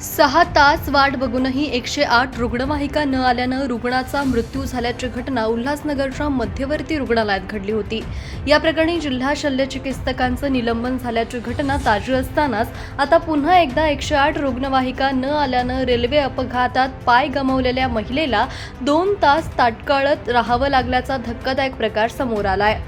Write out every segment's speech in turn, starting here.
सहा तास वाट बघूनही एकशे आठ रुग्णवाहिका न आल्यानं रुग्णाचा मृत्यू झाल्याची घटना उल्हासनगरच्या मध्यवर्ती रुग्णालयात घडली होती. या प्रकरणी जिल्हा शल्यचिकित्सकांचं निलंबन झाल्याची घटना ताजी असतानाच आता पुन्हा एकदा एकशे आठ रुग्णवाहिका न आल्यानं रेल्वे अपघातात पाय गमावलेल्या महिलेला दोन तास ताटकळत राहावं लागल्याचा धक्कादायक प्रकार समोर आलाय.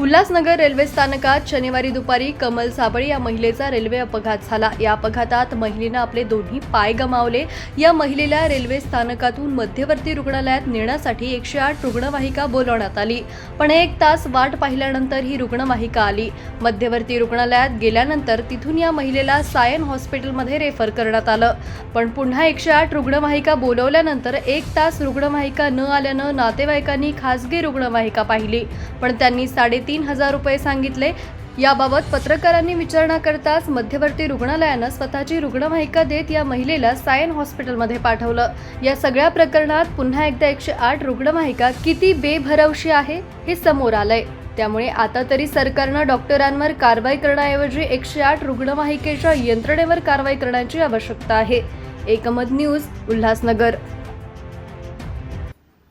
उल्हासनगर रेल्वे स्थानकात शनिवारी दुपारी कमल साबळे या महिलेचा रेल्वे अपघात झाला. या अपघातात महिलेनं आपले दोन्ही पाय गमावले. या महिलेला रेल्वे स्थानकातून मध्यवर्ती रुग्णालयात नेण्यासाठी एकशे आठ रुग्णवाहिका बोलवण्यात आली. पण एक तास वाट पाहिल्यानंतर ही रुग्णवाहिका आली. मध्यवर्ती रुग्णालयात गेल्यानंतर तिथून या महिलेला सायन हॉस्पिटलमध्ये रेफर करण्यात आलं. पण पुन्हा एकशे आठ रुग्णवाहिका बोलवल्यानंतर एक तास रुग्णवाहिका न आल्यानं नातेवाईकांनी खासगी रुग्णवाहिका पाहिली. पण त्यांनी साडे साडेतीन हजार रुपये सांगितले. याबाबत पत्रकारांनी विचारणा करताच मध्यवर्ती रुग्णालयानं स्वतःची रुग्णवाहिका देत या महिलेला सायन हॉस्पिटलमध्ये पाठवलं. या सगळ्या प्रकरणात पुन्हा एकदा एकशे आठ रुग्णवाहिका किती बेभरवशी आहे हे समोर आलंय. त्यामुळे आता तरी सरकारनं डॉक्टरांवर कारवाई करण्याऐवजी एकशे आठ रुग्णवाहिकेच्या यंत्रणेवर कारवाई करण्याची आवश्यकता आहे. एकमत न्यूज उल्हासनगर.